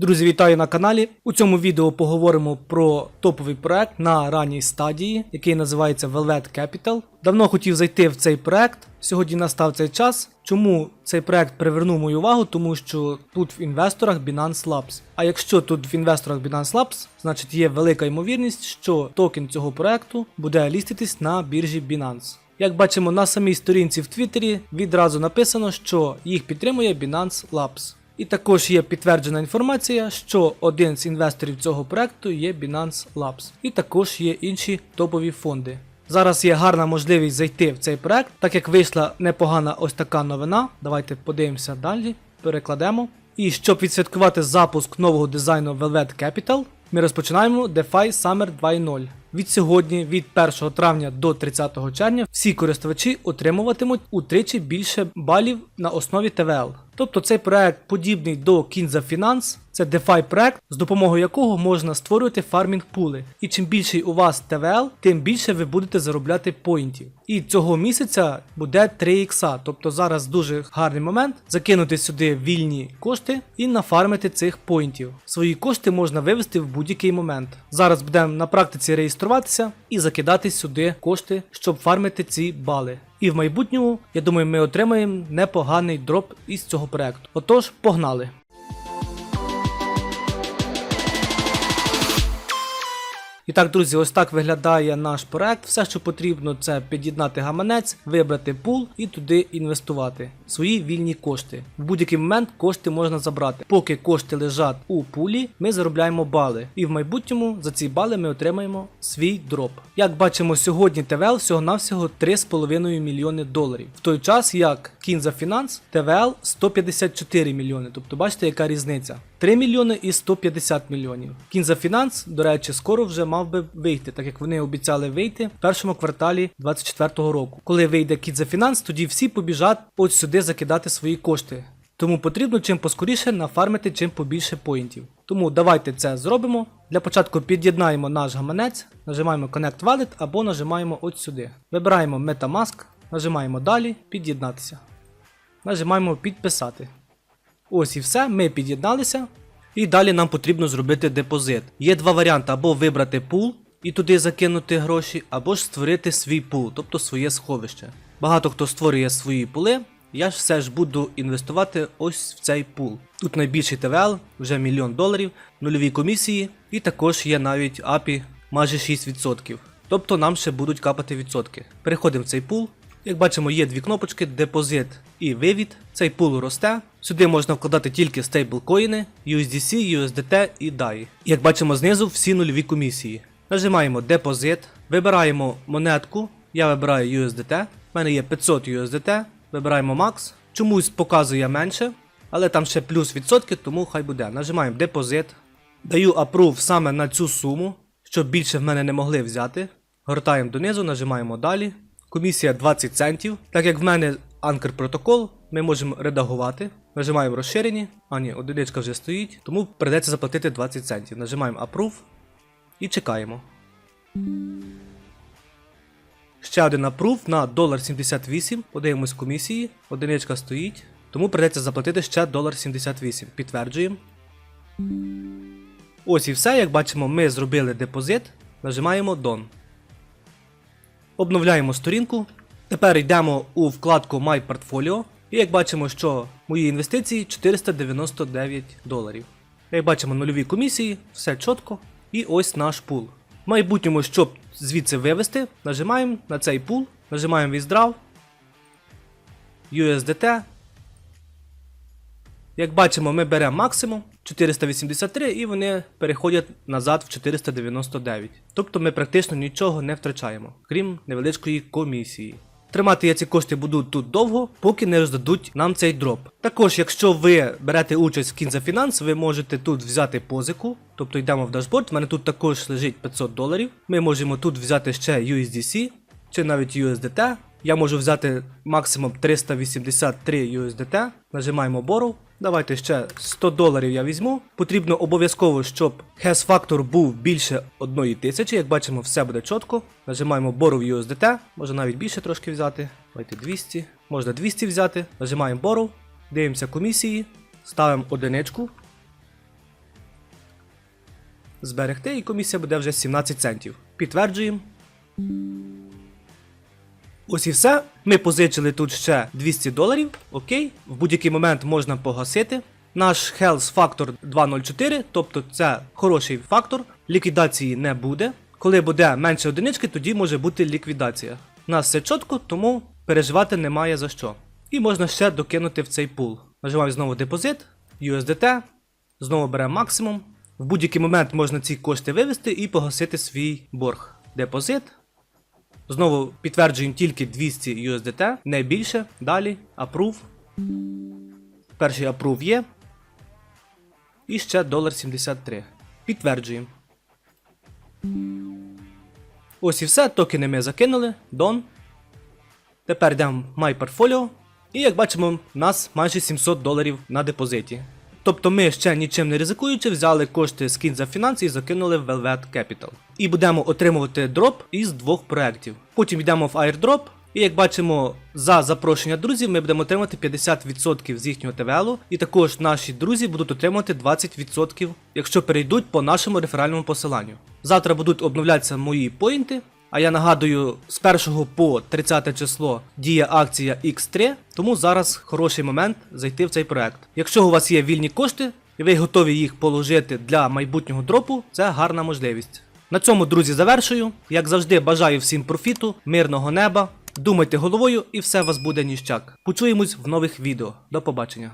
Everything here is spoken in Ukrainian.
Друзі, вітаю на каналі. У цьому відео поговоримо про топовий проект на ранній стадії, який називається Velvet Capital. Давно хотів зайти в цей проект. Сьогодні настав цей час. Чому цей проект привернув мою увагу? Тому що тут в інвесторах Binance Labs. А якщо тут в інвесторах Binance Labs, значить є велика ймовірність, що токен цього проекту буде ліститись на біржі Binance. Як бачимо на самій сторінці в Твіттері, відразу написано, що їх підтримує Binance Labs. І також є підтверджена інформація, що один з інвесторів цього проекту є Binance Labs. І також є інші топові фонди. Зараз є гарна можливість зайти в цей проект, так як вийшла непогана ось така новина. Давайте подивимося далі, перекладемо. І щоб відсвяткувати запуск нового дизайну Velvet Capital, ми розпочинаємо DeFi Summer 2.0. Від сьогодні, від 1 травня до 30 червня, всі користувачі отримуватимуть утричі більше балів на основі ТВЛ. Тобто цей проект подібний до Кінза Finance, це DeFi проект, з допомогою якого можна створювати фармінг пули. І чим більший у вас ТВЛ, тим більше ви будете заробляти поінтів. І цього місяця буде 3 ікса, тобто зараз дуже гарний момент закинути сюди вільні кошти і нафармити цих поінтів. Свої кошти можна вивести в будь-який момент. Зараз будемо на практиці реєструватися і закидати сюди кошти, щоб фармити ці бали. І в майбутньому, я думаю, ми отримаємо непоганий дроп із цього проекту. Отож, погнали! І так, друзі, ось так виглядає наш проект. Все, що потрібно, це під'єднати гаманець, вибрати пул і туди інвестувати свої вільні кошти. В будь-який момент кошти можна забрати. Поки кошти лежать у пулі, ми заробляємо бали. І в майбутньому за ці бали ми отримаємо свій дроп. Як бачимо, сьогодні ТВЛ всього-навсього 3,5 мільйони доларів. В той час як Kinza Finance ТВЛ 154 мільйони. Тобто бачите, яка різниця. 3 мільйони і 150 мільйонів. Кінза Фінанс, до речі, скоро вже мав би вийти, так як вони обіцяли вийти в першому кварталі 2024 року. Коли вийде Кінза Фінанс, тоді всі побіжать от сюди закидати свої кошти. Тому потрібно чим поскоріше нафармити чим побільше поінтів. Тому давайте це зробимо. Для початку під'єднаємо наш гаманець, нажимаємо Connect Wallet або нажимаємо от сюди. Вибираємо Metamask, нажимаємо далі, під'єднатися. Нажимаємо підписати. Ось і все, ми під'єдналися. І далі нам потрібно зробити депозит. Є два варіанти: або вибрати пул і туди закинути гроші, або ж створити свій пул, тобто своє сховище. Багато хто створює свої пули. Я ж все ж буду інвестувати ось в цей пул. Тут найбільший ТВЛ, вже мільйон доларів, нульові комісії, і також є навіть API майже 6%. Тобто нам ще будуть капати відсотки. Переходимо в цей пул. Як бачимо, є дві кнопочки депозит і вивід. Цей пул росте. Сюди можна вкладати тільки стейблкоїни, USDC, USDT і DAI. Як бачимо знизу всі нульові комісії. Нажимаємо депозит, вибираємо монетку. Я вибираю USDT. У мене є 500 USDT. Вибираємо Max. Чомусь показує менше, але там ще плюс відсотки, тому хай буде. Нажимаємо депозит. Даю approve саме на цю суму, щоб більше в мене не могли взяти. Гортаємо донизу, нажимаємо далі. Комісія 20 центів. Так як в мене анкер протокол, ми можемо редагувати. Нажимаємо розширені. А ні, одиничка вже стоїть, тому придеться заплатити 20 центів. Нажимаємо Approve і чекаємо. Ще один approve на 1,78. Подивимось комісії. Одиничка стоїть. Тому придеться заплатити ще 1,78. Підтверджуємо. Ось і все. Як бачимо, ми зробили депозит. Нажимаємо Done. Обновляємо сторінку. Тепер йдемо у вкладку My Portfolio. І як бачимо, що мої інвестиції 499 доларів. Як бачимо, нульові комісії, все чітко. І ось наш пул. В майбутньому, щоб звідси вивести, нажимаємо на цей пул, нажимаємо Withdraw, USDT. Як бачимо, ми беремо максимум 483 і вони переходять назад в 499. Тобто ми практично нічого не втрачаємо, крім невеличкої комісії. Тримати я ці кошти буду тут довго, поки не роздадуть нам цей дроп. Також, якщо ви берете участь в Kinza Finance, ви можете тут взяти позику, тобто йдемо в дашборд. У мене тут також лежить 500 доларів. Ми можемо тут взяти ще USDC чи навіть USDT. Я можу взяти максимум 383 USDT. Нажимаємо Borrow. Давайте ще 100 доларів я візьму. Потрібно обов'язково, щоб Hash Factor був більше 1 тисячі. Як бачимо, все буде чітко. Нажимаємо Borrow USDT. Можна навіть більше трошки взяти. Давайте 200. Можна 200 взяти. Нажимаємо Borrow. Дивимося комісії. Ставимо одиничку. зберегти, і комісія буде вже 17 центів. Підтверджуємо. Ось і все. Ми позичили тут ще 200 доларів. Окей, в будь-який момент можна погасити. Наш Health Factor 204, тобто це хороший фактор, ліквідації не буде. Коли буде менше одинички, тоді може бути ліквідація. У нас все чітко, тому переживати немає за що. І можна ще докинути в цей пул. Нажимаю знову депозит, USDT, знову беремо максимум. В будь-який момент можна ці кошти вивести і погасити свій борг. Депозит, Знову підтверджуємо тільки 200 USDT, не більше. Далі approve. Перший approve є. І ще $1.73. Підтверджуємо. Ось і все. Токени ми закинули. Done. Тепер йдемо в My Portfolio. І як бачимо, у нас майже 700 доларів на депозиті. Тобто ми ще нічим не ризикуючи, взяли кошти з Kinza Finance і закинули в Velvet Capital. І будемо отримувати дроп із двох проєктів. Потім йдемо в airdrop. І як бачимо, за запрошення друзів ми будемо отримати 50% з їхнього ТВЛу, і також наші друзі будуть отримувати 20%, якщо перейдуть по нашому реферальному посиланню. Завтра будуть обновлятися мої поінти. А я нагадую, з 1 по 30 число діє акція X3, тому зараз хороший момент зайти в цей проект. Якщо у вас є вільні кошти і ви готові їх положити для майбутнього дропу, це гарна можливість. На цьому, друзі, завершую. Як завжди, бажаю всім профіту, мирного неба. Думайте головою і все у вас буде ніщак. Почуємось в нових відео. До побачення.